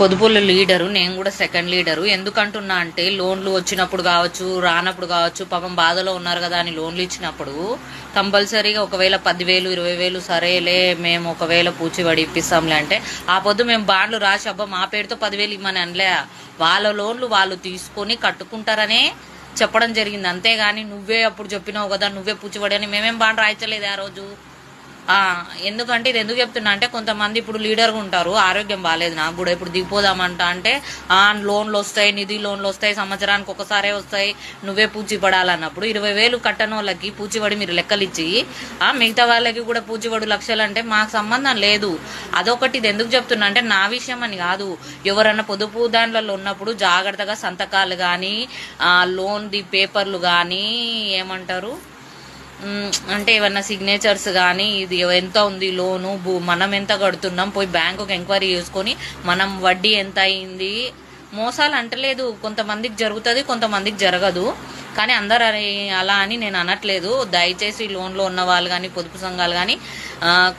పొదుపుల leader నేను కూడా second leader. ఎందుకంటున్నా అంటే లోన్లు వచ్చినప్పుడు కావచ్చు రానప్పుడు కావచ్చు పాపం బాధలో ఉన్నారు కదా అని లోన్లు ఇచ్చినప్పుడు కంపల్సరీగా ఒకవేళ పదివేలు ఇరవై వేలు సరేలే మేము ఒకవేళ పూచిబడి ఇప్పిస్తాంలే అంటే ఆ పొద్దు మేము బాండ్లు రాసి అబ్బా మా పేరుతో పదివేలు ఇమ్మని అనలే. వాళ్ళ లోన్లు వాళ్ళు తీసుకొని కట్టుకుంటారనే చెప్పడం జరిగింది. అంతేగాని నువ్వే అప్పుడు చెప్పినావు కదా నువ్వే పూచివడి అని మేమేం బాండ్ రాయించలేదు ఆ రోజు? ఎందుకంటే ఇది ఎందుకు చెప్తున్నా అంటే కొంతమంది ఇప్పుడు లీడర్గా ఉంటారు ఆరోగ్యం బాగాలేదు నాకు కూడా. ఇప్పుడు దిగిపోదామంట అంటే ఆ లోన్లు వస్తాయి నిధి లోన్లు వస్తాయి సంవత్సరానికి ఒకసారే వస్తాయి నువ్వే పూచి పడాలన్నప్పుడు ఇరవై వేలు కట్టని వాళ్ళకి పూచిపడి మీరు లెక్కలు ఇచ్చి ఆ మిగతా వాళ్ళకి కూడా పూచిపడు లక్షలు అంటే మాకు సంబంధం లేదు. అదొకటి ఇది ఎందుకు చెప్తున్నా అంటే నా విషయం అని కాదు. ఎవరన్నా పొదుపు దాంట్లో ఉన్నప్పుడు జాగ్రత్తగా సంతకాలు కానీ లోన్ ది పేపర్లు కానీ ఏమంటారు? అంటే ఏమన్నా సిగ్నేచర్స్ కానీ ఇది ఎంత ఉంది లోను భూ మనం ఎంత కడుతున్నాం పోయి బ్యాంకుకి ఎంక్వైరీ చేసుకొని మనం వడ్డీ ఎంత అయింది. మోసాలు అంటలేదు. కొంతమందికి జరుగుతుంది కొంతమందికి జరగదు. కానీ అందరు అలా అని నేను అనట్లేదు. దయచేసి లోన్లో ఉన్న వాళ్ళు కానీ పొదుపు సంఘాలు కానీ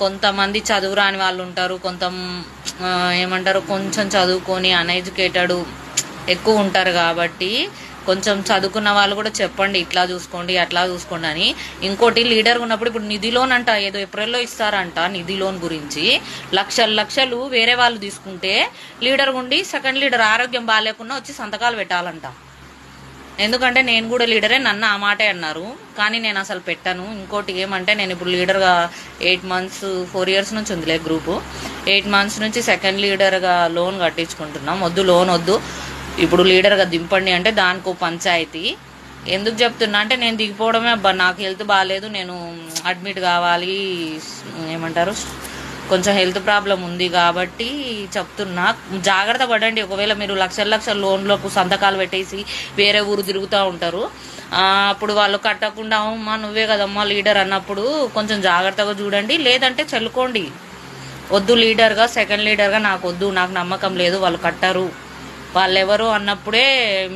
కొంతమంది చదువు రాని వాళ్ళు ఉంటారు. కొంత ఏమంటారు కొంచెం చదువుకొని అన్ఎడ్యుకేటెడ్ ఎక్కువ ఉంటారు కాబట్టి కొంచెం చదువుకున్న వాళ్ళు కూడా చెప్పండి ఇట్లా చూసుకోండి అట్లా చూసుకోండి అని. ఇంకోటి లీడర్ ఉన్నప్పుడు ఇప్పుడు నిధి లోన్ అంట ఏదో ఏప్రిల్లో ఇస్తారంట నిధి లోన్ గురించి. లక్షలు లక్షలు వేరే వాళ్ళు తీసుకుంటే లీడర్ ఉండి సెకండ్ లీడర్ ఆరోగ్యం బాగాలేకుండా వచ్చి సంతకాలు పెట్టాలంట. ఎందుకంటే నేను కూడా లీడరే నన్ను ఆ మాటే అన్నారు. కానీ నేను అసలు పెట్టాను. ఇంకోటి ఏమంటే నేను ఇప్పుడు లీడర్గా ఎయిట్ మంత్స్ ఫోర్ ఇయర్స్ నుంచి ఉందిలే గ్రూపు ఎయిట్ మంత్స్ నుంచి సెకండ్ లీడర్గా లోన్ కట్టించుకుంటున్నాం. వద్దు లోన్ వద్దు. ఇప్పుడు లీడర్గా దింపండి అంటే దానికో పంచాయతీ. ఎందుకు చెప్తున్నా అంటే నేను దిగిపోవడమే అబ్బా నాకు హెల్త్ బాగాలేదు నేను అడ్మిట్ కావాలి ఏమంటారు? కొంచెం హెల్త్ ప్రాబ్లం ఉంది కాబట్టి చెప్తున్నా. జాగ్రత్త పడండి. ఒకవేళ మీరు లక్షల లక్షల లోన్లకు సంతకాలు పెట్టేసి వేరే ఊరు తిరుగుతూ ఉంటారు. అప్పుడు వాళ్ళు కట్టకుండా అమ్మా నువ్వే కదమ్మా లీడర్ అన్నప్పుడు కొంచెం జాగ్రత్తగా చూడండి. లేదంటే చల్లుకోండి. వద్దు లీడర్గా సెకండ్ లీడర్గా నాకు వద్దు నాకు నమ్మకం లేదు వాళ్ళు కట్టరు. వాళ్ళెవరు అన్నప్పుడే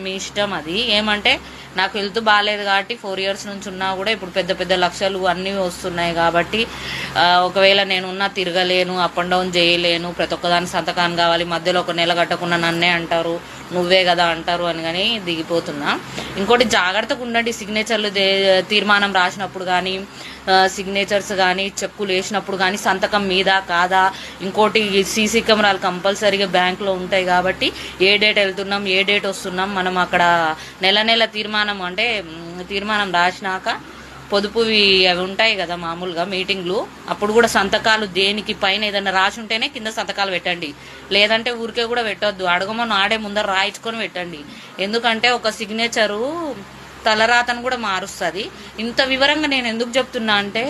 మీ ఇష్టం అది. ఏమంటే నాకు హెల్త్ బాగాలేదు కాబట్టి ఫోర్ ఇయర్స్ నుంచి ఉన్నా కూడా ఇప్పుడు పెద్ద పెద్ద లక్షలు అన్నీ వస్తున్నాయి కాబట్టి ఒకవేళ నేను ఉన్నా తిరగలేను అప్ అండ్ డౌన్ చేయలేను ప్రతి ఒక్కదాని సంతకాన్ని కావాలి మధ్యలో ఒక నెల కట్టకుండా నన్నే అంటారు. నువ్వే కదా అంటారు అని కానీ దిగిపోతున్నా. ఇంకోటి జాగ్రత్తగా ఉండండి. సిగ్నేచర్లు తీర్మానం రాసినప్పుడు కానీ సిగ్నేచర్స్ కానీ చెక్కులు వేసినప్పుడు కానీ సంతకం మీద కాదా? ఇంకోటి సీసీ కెమెరాలు కంపల్సరీగా బ్యాంక్లో ఉంటాయి కాబట్టి ఏ డేట్ వెళ్తున్నాం ఏ డేట్ వస్తున్నాం మనం అక్కడ నెల నెల తీర్మానం అంటే తీర్మానం రాసినాక పొదుపువి అవి ఉంటాయి కదా మామూలుగా మీటింగ్లు. అప్పుడు కూడా సంతకాలు దేనికి పైన ఏదైనా రాసి ఉంటేనే కింద సంతకాలు పెట్టండి. లేదంటే ఊరికే కూడా పెట్టొద్దు. అడగమని ఆడే ముందర రాయించుకొని పెట్టండి. ఎందుకంటే ఒక సిగ్నేచరు తలరాతను కూడా మారుస్తుంది. ఇంత వివరంగా నేను ఎందుకు చెప్తున్నా అంటే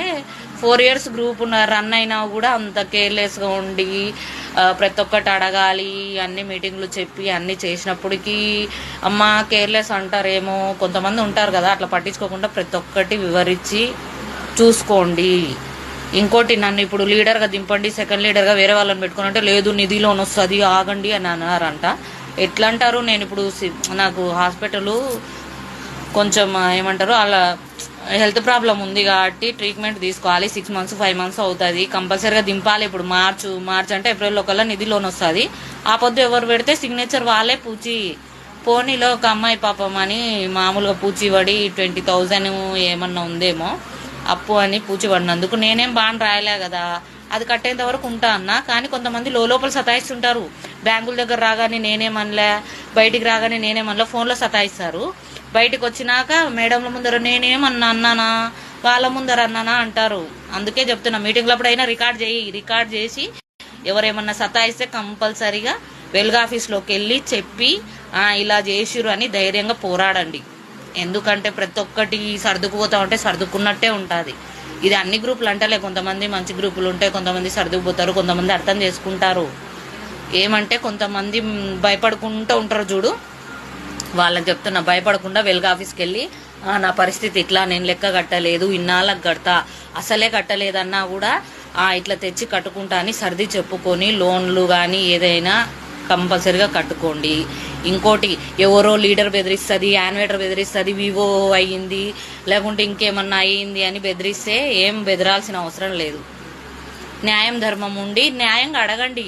ఫోర్ ఇయర్స్ గ్రూప్ ఉన్న రన్ అయినా కూడా అంత కేర్లెస్గా ఉండి ప్రతి ఒక్కటి అడగాలి అన్ని మీటింగ్లు చెప్పి అన్ని చేసినప్పటికీ అమ్మ కేర్లెస్ అంటారేమో కొంతమంది ఉంటారు కదా అట్లా పట్టించుకోకుండా ప్రతి ఒక్కటి వివరించి చూసుకోండి. ఇంకోటి నన్ను ఇప్పుడు లీడర్గా దింపండి సెకండ్ లీడర్గా వేరే వాళ్ళని పెట్టుకుని అంటే లేదు నిధి లోన్ వస్తుంది ఆగండి అని అన్నారంట. ఎట్లా అంటారు నేను ఇప్పుడు సి- నాకు హాస్పిటల్ కొంచెం ఏమంటారు అలా హెల్త్ ప్రాబ్లం ఉంది కాబట్టి ట్రీట్మెంట్ తీసుకోవాలి. సిక్స్ మంత్స్ ఫైవ్ మంత్స్ అవుతుంది. కంపల్సరీగా దింపాలి. ఇప్పుడు మార్చు మార్చ్ అంటే ఏప్రిల్లో కల్లా నిధి లోన్ వస్తుంది. ఆ పొద్దు ఎవరు పెడితే సిగ్నేచర్ వాళ్ళే పూచి పోనీలో ఒక అమ్మాయి పాపం అని మామూలుగా పూచి పడి ట్వంటీ థౌజండ్ ఏమన్నా ఉందేమో అప్పు అని పూచి పడినందుకు నేనేం బాగా రాయలే కదా. అది కట్టేంత వరకు ఉంటా అన్న. కానీ కొంతమంది లోపల సతాయిస్తుంటారు. బ్యాంకుల దగ్గర రాగానే నేనేమనలే బయటికి రాగానే నేనేమనలే ఫోన్లో సతాయిస్తారు. బయటికి వచ్చినాక మేడంల ముందర నేనేమన్నా అన్నానా? వాళ్ళ ముందర అన్నానా అంటారు. అందుకే చెప్తున్నా మీటింగ్లప్పుడు అయినా రికార్డ్ చేయి. రికార్డ్ చేసి ఎవరేమన్నా సతాయిస్తే కంపల్సరీగా వెల్గా ఆఫీస్లోకి వెళ్ళి చెప్పి ఇలా చేసిరు అని ధైర్యంగా పోరాడండి. ఎందుకంటే ప్రతి ఒక్కటి సర్దుకుపోతా ఉంటే సర్దుకున్నట్టే ఉంటుంది. ఇది అన్ని గ్రూపులు అంటలే. కొంతమంది మంచి గ్రూపులు ఉంటాయి కొంతమంది సర్దుకుపోతారు కొంతమంది అర్థం చేసుకుంటారు. ఏమంటే కొంతమంది భయపడుకుంటూ ఉంటారు చూడు. వాళ్ళకి చెప్తున్నా భయపడకుండా వెలుగు ఆఫీస్కి వెళ్ళి నా పరిస్థితి ఇట్లా నేను లెక్క కట్టలేదు ఇన్నాళ్ళకి కడతా అసలే కట్టలేదన్నా కూడా ఇట్లా తెచ్చి కట్టుకుంటా అని సర్ది చెప్పుకొని లోన్లు కానీ ఏదైనా కంపల్సరిగా కట్టుకోండి. ఇంకోటి ఎవరో లీడర్ బెదిరిస్తుంది యాన్వేటర్ బెదిరిస్తుంది వివో అయ్యింది లేకుంటే ఇంకేమన్నా అయ్యింది అని బెదిరిస్తే ఏం బెదరాల్సిన అవసరం లేదు. న్యాయం ధర్మం ఉండి న్యాయంగా అడగండి.